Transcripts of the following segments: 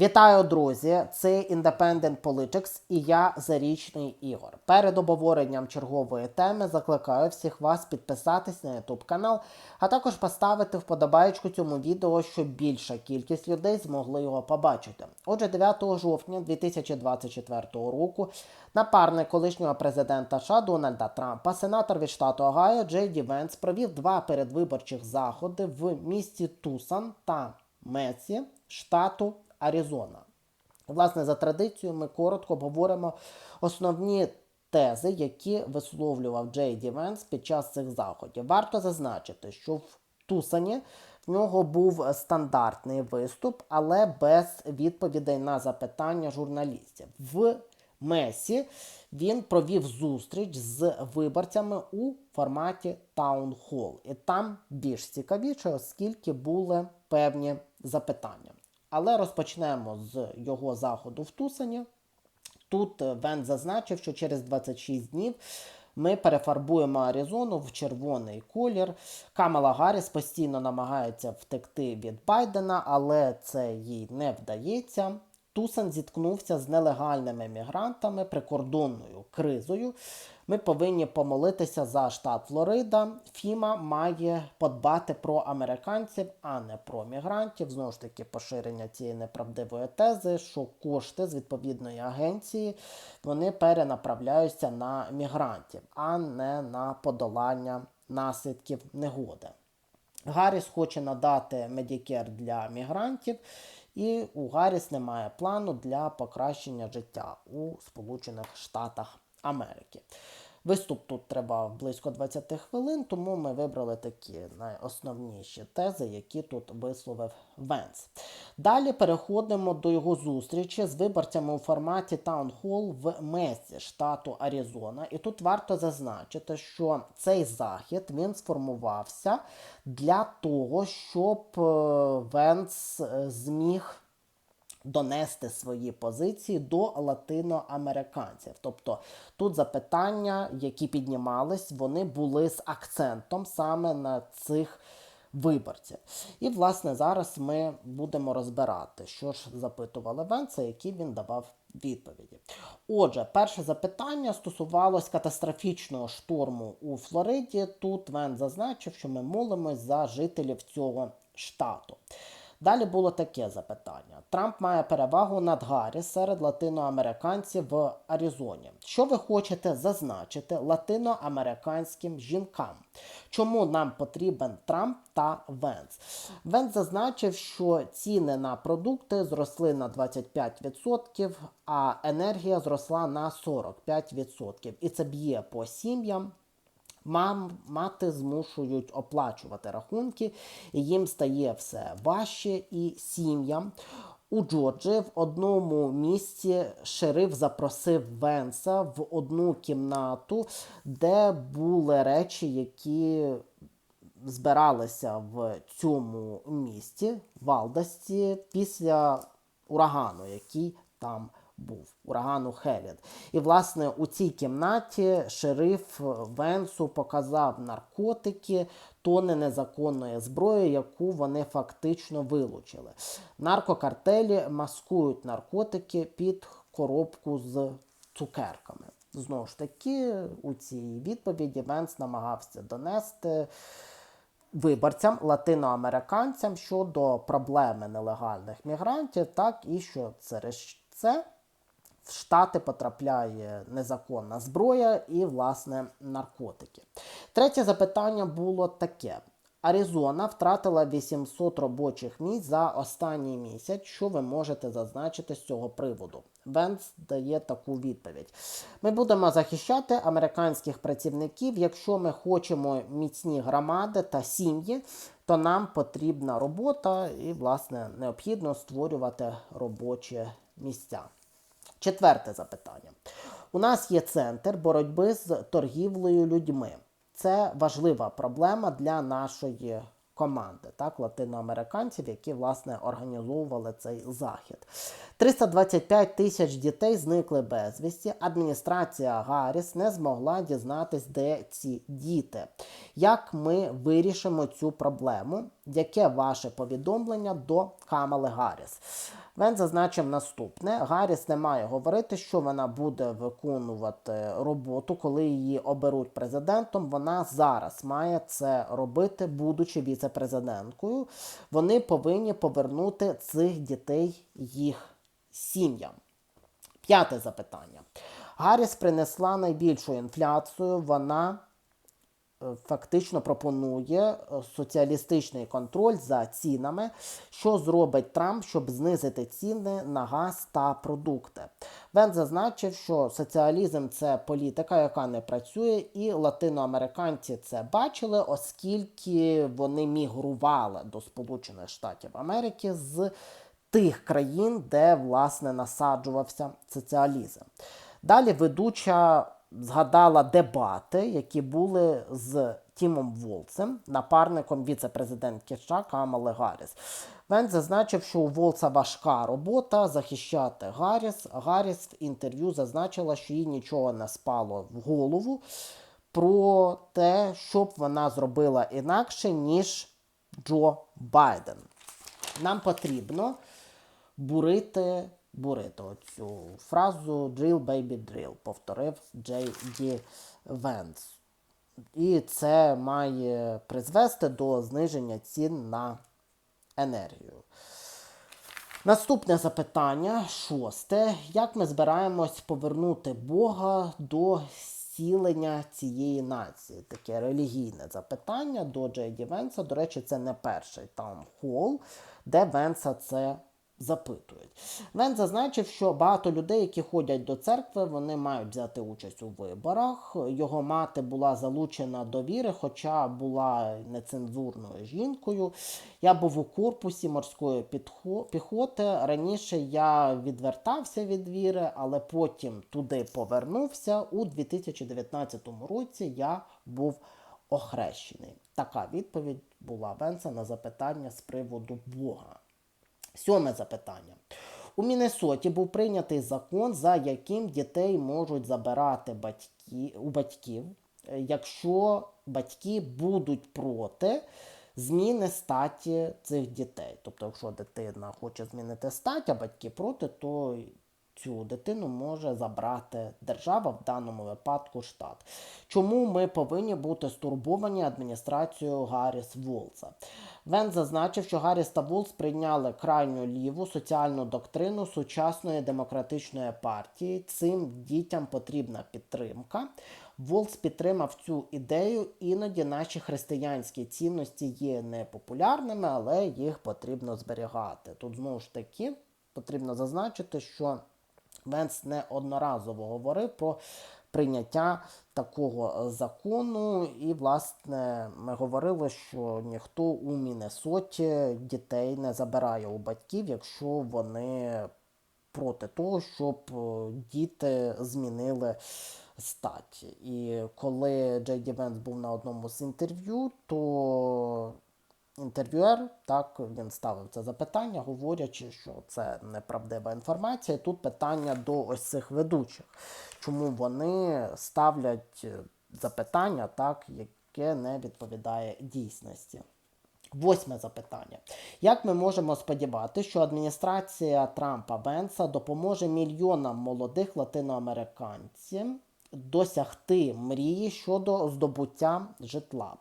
Вітаю, друзі! Це Independent Politics і я Зарічний Ігор. Перед обговоренням чергової теми закликаю всіх вас підписатись на YouTube канал, а також поставити вподобайку цьому відео, щоб більша кількість людей змогли його побачити. Отже, 9 жовтня 2024 року напарник колишнього президента США Дональда Трампа, сенатор від штату Огайо Джей Ді Венс провів два передвиборчих заходи в місті Тусан та Месі, штату Аризона. Власне, за традицією, ми коротко обговоримо основні тези, які висловлював Джей Ді Венс під час цих заходів. Варто зазначити, що в Тусані в нього був стандартний виступ, але без відповідей на запитання журналістів. В Месі він провів зустріч з виборцями у форматі Hall. І там більш цікавіше, оскільки були певні запитання. Але розпочнемо з його заходу в Тусані. Тут Вен зазначив, що через 26 днів ми перефарбуємо Аризону в червоний колір. Камала Гарріс постійно намагається втекти від Байдена, але це їй не вдається. Тусан зіткнувся з нелегальними мігрантами, прикордонною кризою. Ми повинні помолитися за штат Флорида. Фіма має подбати про американців, а не про мігрантів. Знову ж таки, поширення цієї неправдивої тези, що кошти з відповідної агенції вони перенаправляються на мігрантів, а не на подолання наслідків негоди. Гарріс хоче надати медікер для мігрантів. І у Гарріс немає плану для покращення життя у Сполучених Штатах Америки. Виступ тут тривав близько 20 хвилин, тому ми вибрали такі найосновніші тези, які тут висловив Венс. Далі переходимо до його зустрічі з виборцями у форматі Town в Месі, штату Аризона. І тут варто зазначити, що цей захід він сформувався для того, щоб е, Венс е, зміг донести свої позиції до латиноамериканців. Тобто тут запитання, які піднімались, вони були з акцентом саме на цих виборців. І, власне, зараз ми будемо розбирати, що ж запитували Венца, які він давав відповіді. Отже, перше запитання стосувалось катастрофічного шторму у Флориді. Тут Вен зазначив, що ми молимось за жителів цього штату. Далі було таке запитання: Трамп має перевагу над Гаррі серед латиноамериканців в Аризоні. Що ви хочете зазначити латиноамериканським жінкам? Чому нам потрібен Трамп та Венс? Венс зазначив, що ціни на продукти зросли на 25%, а енергія зросла на 45%. І це б'є по сім'ям. Мам, мати змушують оплачувати рахунки, і їм стає все важче і сім'ям. У Джорджі в одному місці шериф запросив Венса в одну кімнату, де були речі, які збиралися в цьому місті, Валдасті, після урагану, який там був урагану Хелід. І, власне, у цій кімнаті шериф Венсу показав наркотики, тони незаконної зброї, яку вони фактично вилучили. Наркокартелі маскують наркотики під коробку з цукерками. Знову ж таки, у цій відповіді Венс намагався донести. Виборцям, латиноамериканцям щодо проблеми нелегальних мігрантів, так і що через це в Штати потрапляє незаконна зброя і, власне, наркотики. Третє запитання було таке: Аризона втратила 800 робочих місць за останній місяць. Що ви можете зазначити з цього приводу? Венс дає таку відповідь: ми будемо захищати американських працівників. Якщо ми хочемо міцні громади та сім'ї, то нам потрібна робота і, власне, необхідно створювати робочі місця. Четверте запитання. У нас є центр боротьби з торгівлею людьми. Це важлива проблема для нашої команди, так, латиноамериканців, які власне організовували цей захід. 325 тисяч дітей зникли безвісті. Адміністрація Гарріс не змогла дізнатись, де ці діти. Як ми вирішимо цю проблему? Яке ваше повідомлення до Камали Гарріс? Він зазначив наступне: Гарріс не має говорити, що вона буде виконувати роботу, коли її оберуть президентом. Вона зараз має це робити, будучи віце-президенткою. Вони повинні повернути цих дітей їх сім'ям. П'яте запитання. Гарріс принесла найбільшу інфляцію. Вона фактично пропонує е, соціалістичний контроль за цінами, що зробить Трамп, щоб знизити ціни на газ та продукти. Він зазначив, що соціалізм це політика, яка не працює, і латиноамериканці це бачили, оскільки вони мігрували до Сполучених Штатів Америки з тих країн, де власне насаджувався соціалізм. Далі ведуча згадала дебати, які були з Тімом Волцем, напарником віце-президентки США Камали Гарріс. Він зазначив, що у Волца важка робота захищати Гарріс. Гарріс в інтерв'ю зазначила, що їй нічого не спало в голову про те, щоб вона зробила інакше, ніж Джо Байден. Нам потрібно бурити, бурити оцю фразу drill, baby, drill, повторив Джей Ді Венс. І це має призвести до зниження цін на енергію. Наступне запитання, шосте. Як ми збираємось повернути Бога до зцілення цієї нації? Таке релігійне запитання до Джейді Венса. До речі, це не перший таунхол, де Венса це запитують. Вен зазначив, що багато людей, які ходять до церкви, вони мають взяти участь у виборах. Його мати була залучена до віри, хоча була нецензурною жінкою. Я був у корпусі морської піхоти. Раніше я відвертався від віри, але потім туди повернувся. У 2019 році я був охрещений. Така відповідь була Венса на запитання з приводу Бога. Сьоме запитання. У Міннесоті був прийнятий закон, за яким дітей можуть забирати батьки, у батьків, е, якщо батьки будуть проти зміни статі цих дітей. Тобто, якщо дитина хоче змінити стать, а батьки проти, то цю дитину може забрати держава, в даному випадку штат. Чому ми повинні бути стурбовані адміністрацією Гарріс Волца? Вен зазначив, що Гарріс та Волц прийняли крайню ліву соціальну доктрину сучасної демократичної партії. Цим дітям потрібна підтримка. Волц підтримав цю ідею. Іноді наші християнські цінності є непопулярними, але їх потрібно зберігати. Тут знову ж таки потрібно зазначити, що Венс не одноразово говорив про прийняття такого закону. І, власне, ми говорили, що ніхто у Міннесоті дітей не забирає у батьків, якщо вони проти того, щоб е, діти змінили стать. І коли Джей Ді Венс був на одному з інтерв'ю, то інтерв'юер, так, він ставив це запитання, говорячи, що це неправдива інформація. Тут питання до ось цих ведучих. Чому вони ставлять е, запитання, так, яке не відповідає дійсності? Восьме запитання. Як ми можемо сподіватися, що адміністрація Трампа Венса допоможе мільйонам молодих латиноамериканців досягти мрії щодо здобуття житла?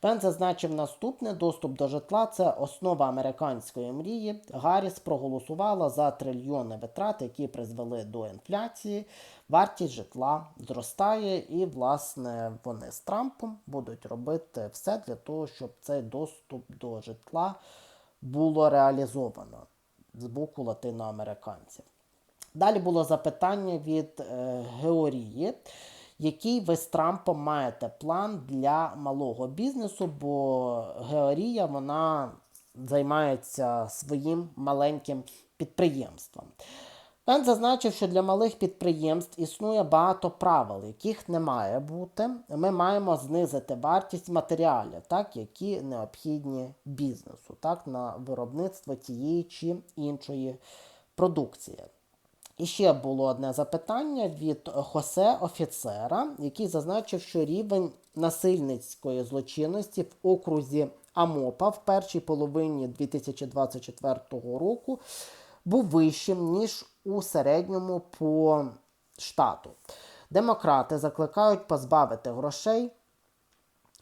Пен зазначив наступне: доступ до житла це основа американської мрії. Гарріс проголосувала за трильйони витрат, які призвели до інфляції. Вартість житла зростає, і, власне, вони з Трампом будуть робити все для того, щоб цей доступ до житла було реалізовано з боку латиноамериканців. Далі було запитання від е, Георії, який ви з Трампом маєте план для малого бізнесу, бо Георія вона займається своїм маленьким підприємством. Він зазначив, що для малих підприємств існує багато правил, яких не має бути. Ми маємо знизити вартість матеріалів, так, які необхідні бізнесу, так, на виробництво тієї чи іншої продукції. І ще було одне запитання від Хосе офіцера, який зазначив, що рівень насильницької злочинності в окрузі АМОПа в першій половині 2024 року був вищим, ніж у середньому по штату. Демократи закликають позбавити грошей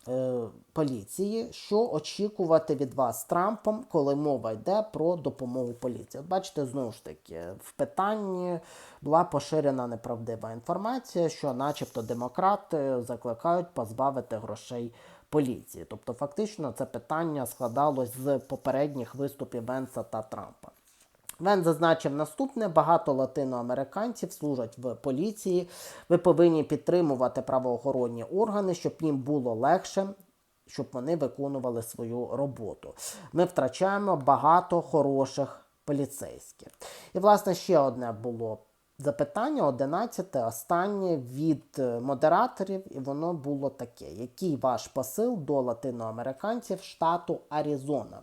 е, поліції, що очікувати від вас Трампом, коли мова йде про допомогу поліції. От бачите, знову ж таки, в питанні була поширена неправдива інформація, що, начебто, демократи закликають позбавити грошей поліції. Тобто, фактично, це питання складалось з попередніх виступів Венса та Трампа. Вен зазначив наступне: багато латиноамериканців служать в поліції. Ви повинні підтримувати правоохоронні органи, щоб їм було легше, щоб вони виконували свою роботу. Ми втрачаємо багато хороших поліцейських. І, власне, ще одне було запитання, одинадцяте, останнє від е, модераторів, і воно було таке: який ваш посил до латиноамериканців штату Аризона?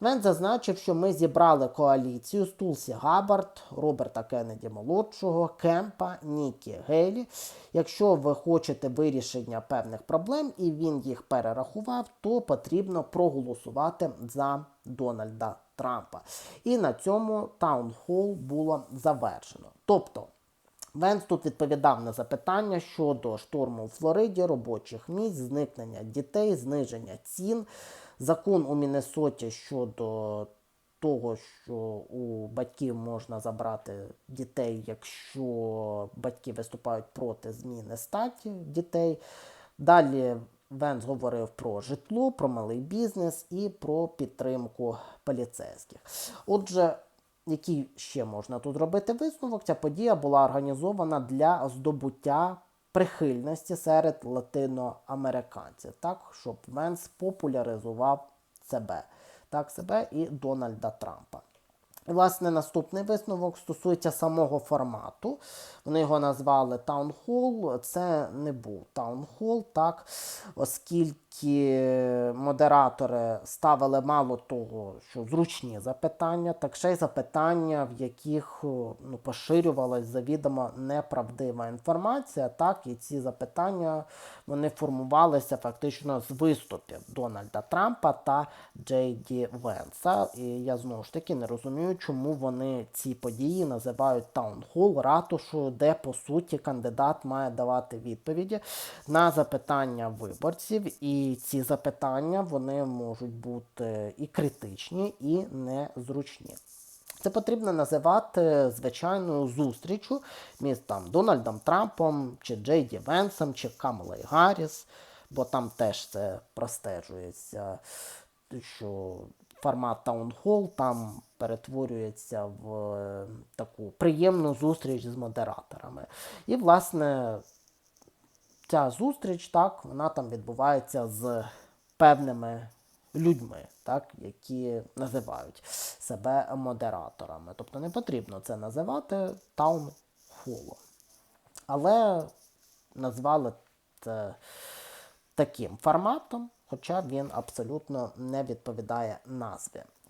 Вен зазначив, що ми зібрали коаліцію з Тулсі Габбард, Роберта Кеннеді молодшого, Кемпа, Нікі Гейлі. Якщо ви хочете вирішення певних проблем і він їх перерахував, то потрібно проголосувати за Дональда Трампа. І на цьому таунхол було завершено. Тобто. Венс тут відповідав на запитання щодо шторму у Флориді, робочих місць, зникнення дітей, зниження цін, закон у Міннесоті щодо того, що у батьків можна забрати дітей, якщо батьки виступають проти зміни статі дітей. Далі Венс говорив про житло, про малий бізнес і про підтримку поліцейських. Отже, який ще можна тут робити висновок? Ця подія була організована для здобуття прихильності серед латиноамериканців, так, щоб Венс популяризував себе, так, себе і Дональда Трампа. І, власне, наступний висновок стосується самого формату. Вони його назвали таунхол. Це не був таунхол, так, оскільки модератори ставили мало того, що зручні запитання, так ще й запитання, в яких ну, поширювалась завідомо неправдива інформація. Так, і ці запитання вони формувалися фактично з виступів Дональда Трампа та Джей Ді Венса. І я знову ж таки не розумію, чому вони ці події називають таунхол, ратушу, де по суті кандидат має давати відповіді на запитання виборців. І ці запитання вони можуть бути і критичні, і незручні. Це потрібно називати звичайною зустрічю між там Дональдом Трампом, чи Джей Ді Венсом, чи Камелою Гарріс, бо там теж це простежується, що формат таунхол там перетворюється в е, таку приємну зустріч з модераторами. І, власне, ця зустріч, так, вона там відбувається з певними людьми, так, які називають себе модераторами. Тобто не потрібно це називати таунхолом. Але назвали це таким форматом, хоча він абсолютно не відповідає назві.